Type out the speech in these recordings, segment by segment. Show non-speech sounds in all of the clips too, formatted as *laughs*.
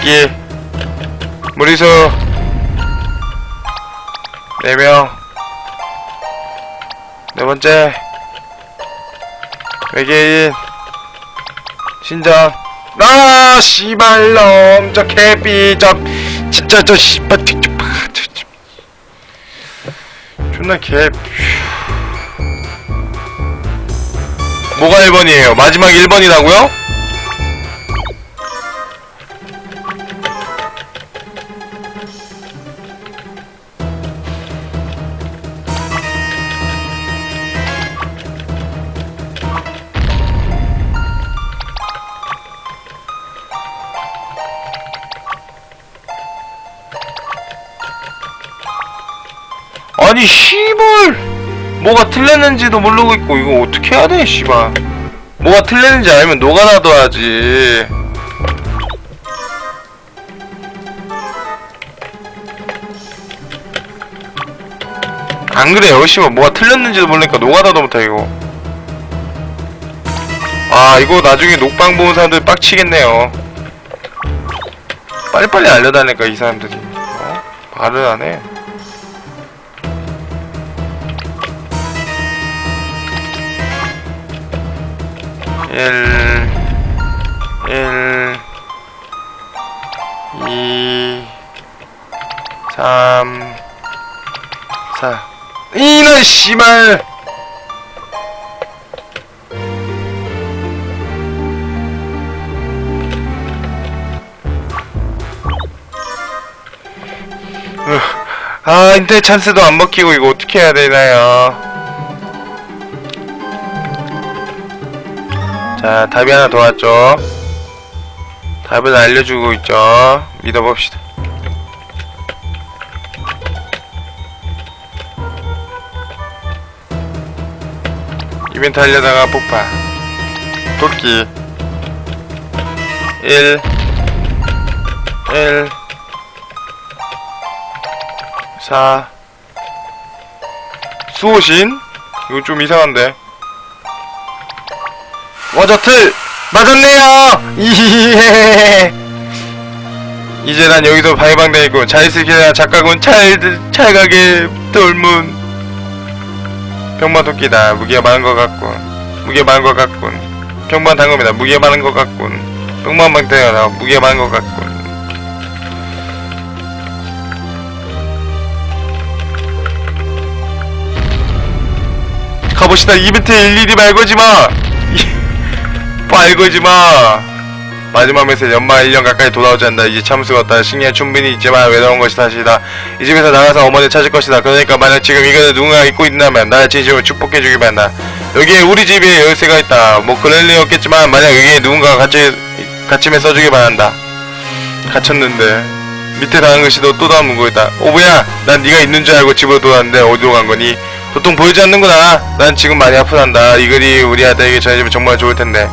새끼 무리수. 4명. 네 번째. 외계인. 신전 아 씨발 놈. 저 개삐 저 진짜 저 씨발. 존나 개 뭐가 1번이에요? 마지막 1번이라고요? 아니 씨발! 뭐가 틀렸는지도 모르고 있고 이거 어떻게 해야 돼 씨발? 뭐가 틀렸는지 알면 녹아놔둬야지. 안 그래요 씨발. 뭐가 틀렸는지도 모르니까 녹아놔도 못해 이거. 아 이거 나중에 녹방 보는 사람들 빡치겠네요. 빨리빨리 알려다니까 이 사람들이. 어? 말을 안해 일, 일, 이, 삼, 사. 이런 씨발! 으, 아, 인터넷 찬스도 안 먹히고 이거 어떻게 해야 되나요? 자, 답이 하나 더 왔죠. 답을 알려주고 있죠. 믿어봅시다. 이벤트 하려다가 폭파. 도끼. 1 1 4 수호신? 이거 좀 이상한데. 워저틀 맞았네요. 이해 *laughs* 이제 난 여기서 발방되고 잘 있을게나 작가군 잘, 잘 가게 돌문. 병만 토끼다. 무게가 많은 것 같군. 무게 많은 것 같군. 평범한 단검이다. 무게 많은 것 같군. 평범한 방태가 무게 많은 것 같군. 가봅시다. 이벤트 일일이 말거지마 빨거지마. 마지막 메시지 연말 1년 가까이 돌아오지 않는다. 이제 참수가 없다. 식량 충분히 있지만 외로운 것이 사실이다. 이 집에서 나가서 어머니 찾을 것이다. 그러니까 만약 지금 이거를 누군가 잊고 있다면 나를 진심으로 축복해 주기 바란다. 여기에 우리 집에 열쇠가 있다. 뭐 그럴 리 없겠지만 만약 여기에 누군가 같이 같이매 써주기 바란다. 갇혔는데 밑에 닿은 것이 너또 담은 거있다. 오브야? 난 네가 있는 줄 알고 집으로 돌아왔는데 어디로 간 거니? 도통 보이지 않는구나. 난 지금 많이 아프단다. 이 글이 우리 아들에게 전해주면 정말 좋을 텐데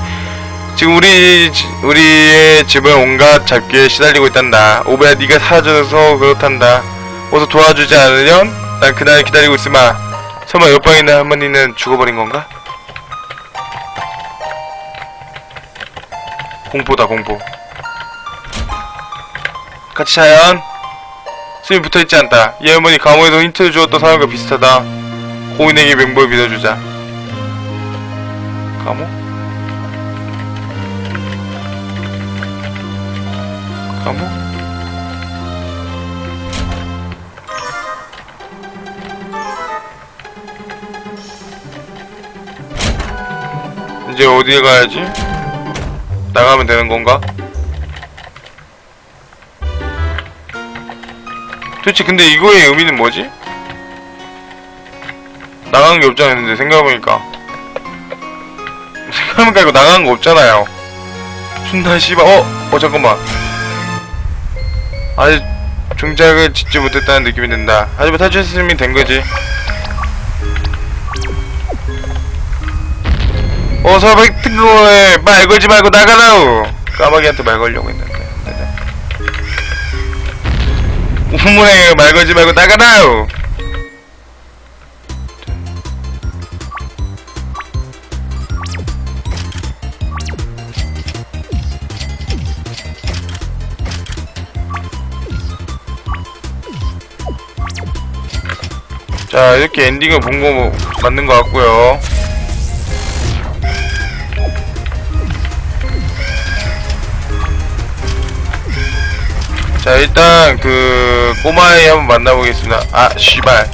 지금 우리 지- 우리의 집은 온갖 잡기에 시달리고 있단다. 오베야 네가 사라져서 그렇단다. 어서 도와주지 않으련 난 그날 기다리고 있으마. 설마 옆방에 있는 할머니는 죽어버린 건가? 공포다 공포. 같이 자연. 숨이 붙어있지 않다. 이 할머니 감옥에서 힌트를 주었던 사람과 비슷하다. 고인에게 맹보를 믿어주자. 감옥? 감옥? 이제 어디에 가야지? 나가면 되는 건가? 도대체 근데 이거의 의미는 뭐지? 나가는 게 없잖아요 근데 생각해보니까 *laughs* 생각해보니까 이거 나가는 거 없잖아요 존나 씨발 어? 어 잠깐만 아직 종작을 짓지 못했다는 느낌이 든다. 하지만 탈출했으면 된 거지. 어서 거에 말 걸지 말고 나가라우. 까마귀한테 말 걸려고 했는데. 우물에 말 걸지 말고 나가라우. 자 이렇게 엔딩을 본 거 맞는 것 같고요. 자 일단 그 꼬마아이 한번 만나보겠습니다. 아 씨발.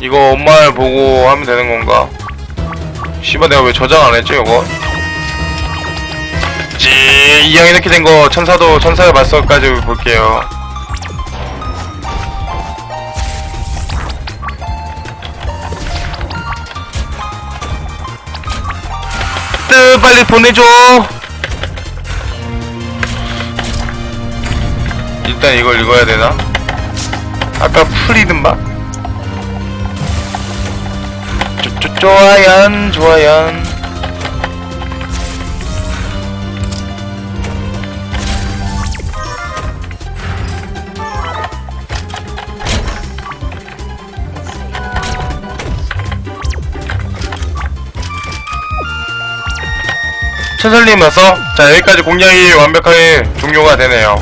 이거 엄마를 보고 하면 되는 건가? 씨발 내가 왜 저장 안 했지 이거? 지 이왕 이렇게 된 거 천사도 천사의 맞서까지 볼게요. 뜨 빨리 보내줘. 일단 이걸 읽어야 되나? 아까 풀이든 막. 좋아연 좋아연. 천설님 와서 자 여기까지 공략이 완벽하게 종료가 되네요